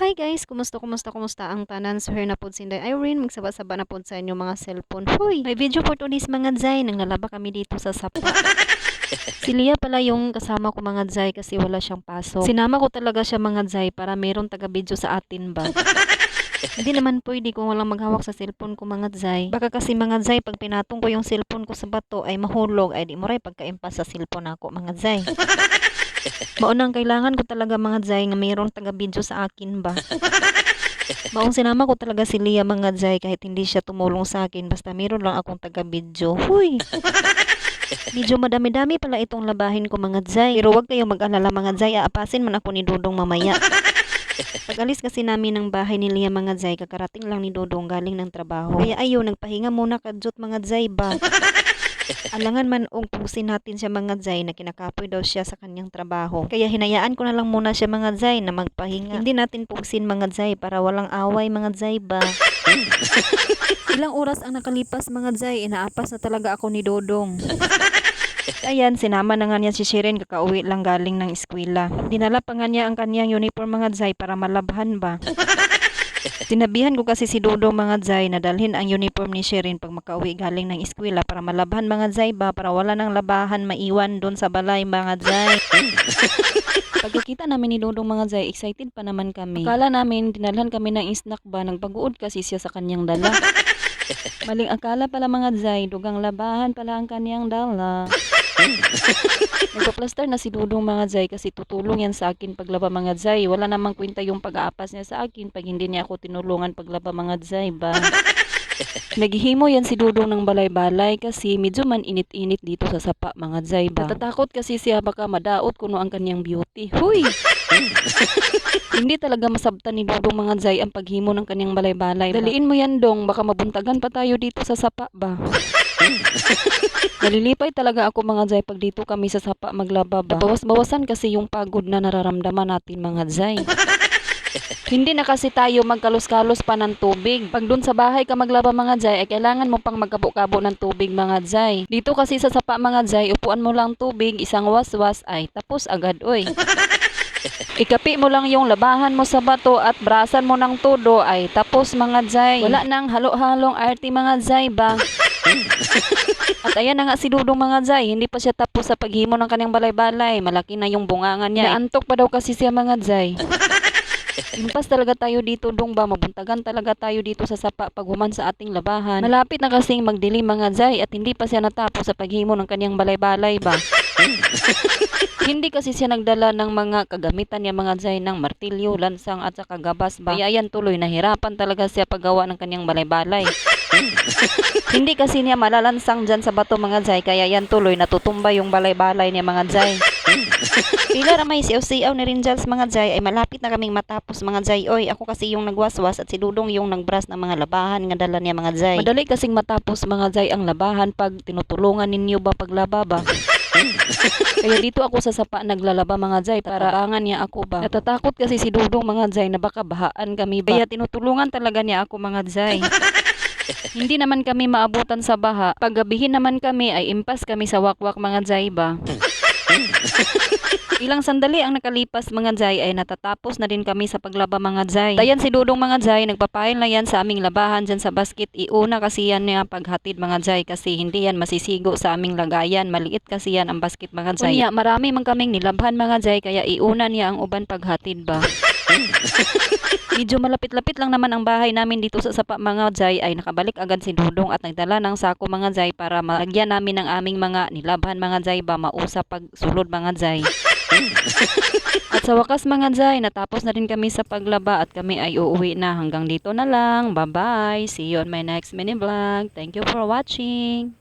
Hi guys, kumusta kumusta kumusta ang tanan so here na pod sinday Irene magsaba-saba na pod sa inyo mga cellphone. Hoy, may video for today's mga Zay nang nalaba kami dito sa sapa. Si Lia pala yung kasama ko mga Zay kasi wala siyang pasok. Sinama ko talaga siya mga Zay para meron taga-video sa atin ba. Hindi naman pwede kung walang maghawak sa cellphone ko mga Zay. Baka kasi mga Zay pag pinatong ko yung cellphone ko sa bato ay mahulog ay di mo ray pagkaimpas sa cellphone ako mga Zay. Maunang kailangan ko talaga mga Zay nga mayroong taga-video sa akin ba. Maong sinama ko talaga si Lia mga Zay kahit hindi siya tumulong sa akin basta mayroon lang akong taga-video. Huy! Medyo madami-dami pala itong labahin ko mga Zay. Pero wag kayong mag-alala mga Zay, aapasin man ako ni Dudong mamaya. Pag-alis kasi namin ng bahay ni Lia mga Zay, kakarating lang ni Dudong galing ng trabaho. Kaya ayo, nagpahinga muna kadyot mga Zay ba. Alangan man ungpusin natin siya mga Zay na kinakapoy daw siya sa kanyang trabaho. Kaya hinayaan ko na lang muna siya mga Zay na magpahinga. Hindi natin pugsin mga Zay para walang away mga Zay ba. Ilang oras ang nakalipas mga Zay, inaapas na talaga ako ni Dodong. Ayan, sinama na nga niya si Shirin kakauwi lang galing ng eskwela. Dinala pa nga niya ang kanyang uniform mga Zay para malabhan ba. Sinabihan ko kasi si Dodong mga Zay na dalhin ang uniform ni Shirin pag makauwi galing ng eskwela para malabhan mga Zay ba para wala nang labahan maiwan doon sa balay mga Zay. Pagkakita namin ni Dodong mga Zay, excited pa naman kami. Akala namin dinalhan kami ng snack ba nang pag-uod kasi siya sa kanyang dala. Maling akala pala mga Zay, dugang labahan pala ang kanyang dala. Nagpa-plaster na si Dudong mga Zay kasi tutulong yan sa akin paglaba mga Zay. Wala namang kwenta yung pag-aapas niya sa akin pag hindi niya ako tinulungan paglaba mga Zay ba. Naghihimo yan si Dudong ng balay-balay kasi medyo man init-init dito sa sapa mga Zay ba. Natatakot kasi siya baka madaot kuno ang kanyang beauty. Huy! hindi talaga masabtan ni Dudong mga Zay ang paghimo ng kanyang balay-balay. Daliin mo yan dong, baka mabuntagan pa tayo dito sa sapa ba. Nalilipay talaga ako mga Zay pag dito kami sa sapa maglaba ba. Bawas-bawasan kasi yung pagod na nararamdaman natin mga Zay. Hindi na kasi tayo magkalos-kalos pa ng tubig. Pag dun sa bahay ka maglaba mga Zay, ay kailangan mo pang magkabo-kabo ng tubig mga Zay. Dito kasi sa sapa mga Zay, upuan mo lang tubig, isang was-was ay tapos agad oy. Ikapi mo lang yung labahan mo sa bato at brasan mo ng todo ay tapos mga Zay. Wala nang halo-halong arty mga Zay ba? At ayan na nga si Dudong mga Zay, hindi pa siya tapos sa paghimo ng kanyang balay-balay. Malaki na yung bungangan niya. Naantok pa daw kasi siya mga Zay. Impas talaga tayo dito dong ba, mabuntagan talaga tayo dito sa sapa paghuman sa ating labahan. Malapit na kasing magdilim mga Zay at hindi pa siya natapos sa paghimo ng kanyang balay-balay ba. hindi kasi siya nagdala ng mga kagamitan niya mga Zay ng martilyo, lansang at saka gabas ba. Kaya yan tuloy, nahirapan talaga siya paggawa ng kanyang balay-balay. Hindi kasi niya malalansang dyan sa bato mga Zay, kaya yan tuloy natutumba yung balay-balay niya mga Zay. Pila ra may siyaw-siyaw ni Rinjals mga Zay ay malapit na kaming matapos mga Zay. Oy, ako kasi yung nagwaswas at si Dudong yung nagbras ng mga labahan nga dala niya mga Zay. Madali kasing matapos mga Zay ang labahan pag tinutulungan ninyo ba paglaba ba. Kaya dito ako sa sapa naglalaba mga Zay para abangan niya ako ba. Natatakot kasi si Dudong mga Zay na baka bahaan kami ba. Kaya tinutulungan talaga niya ako mga Zay. Hindi naman kami maabutan sa baha. Paggabihin naman kami ay impas kami sa wakwak mga Zay ba. Ilang sandali ang nakalipas mga Zay ay natatapos na din kami sa paglaba mga Zay. Dayan si Dudong mga Zay, nagpapail na yan sa aming labahan dyan sa basket. Iuna kasi yan niya paghatid mga Zay kasi hindi yan masisigo sa aming lagayan. Maliit kasi yan ang basket mga Zay. Unya, marami man kaming nilabhan mga Zay kaya iuna niya ang uban paghatid ba. Medyo malapit-lapit lang naman ang bahay namin dito sa Sapa mga Zay ay nakabalik agad si Dudong at nagdala ng sako mga Zay para malagyan namin ng aming mga nilabhan mga Zay ba mausap pag sulod mga Zay. at sa wakas mga Zay, natapos na rin kami sa paglaba at kami ay uuwi na hanggang dito na lang. Bye-bye. See you on my next mini vlog. Thank you for watching.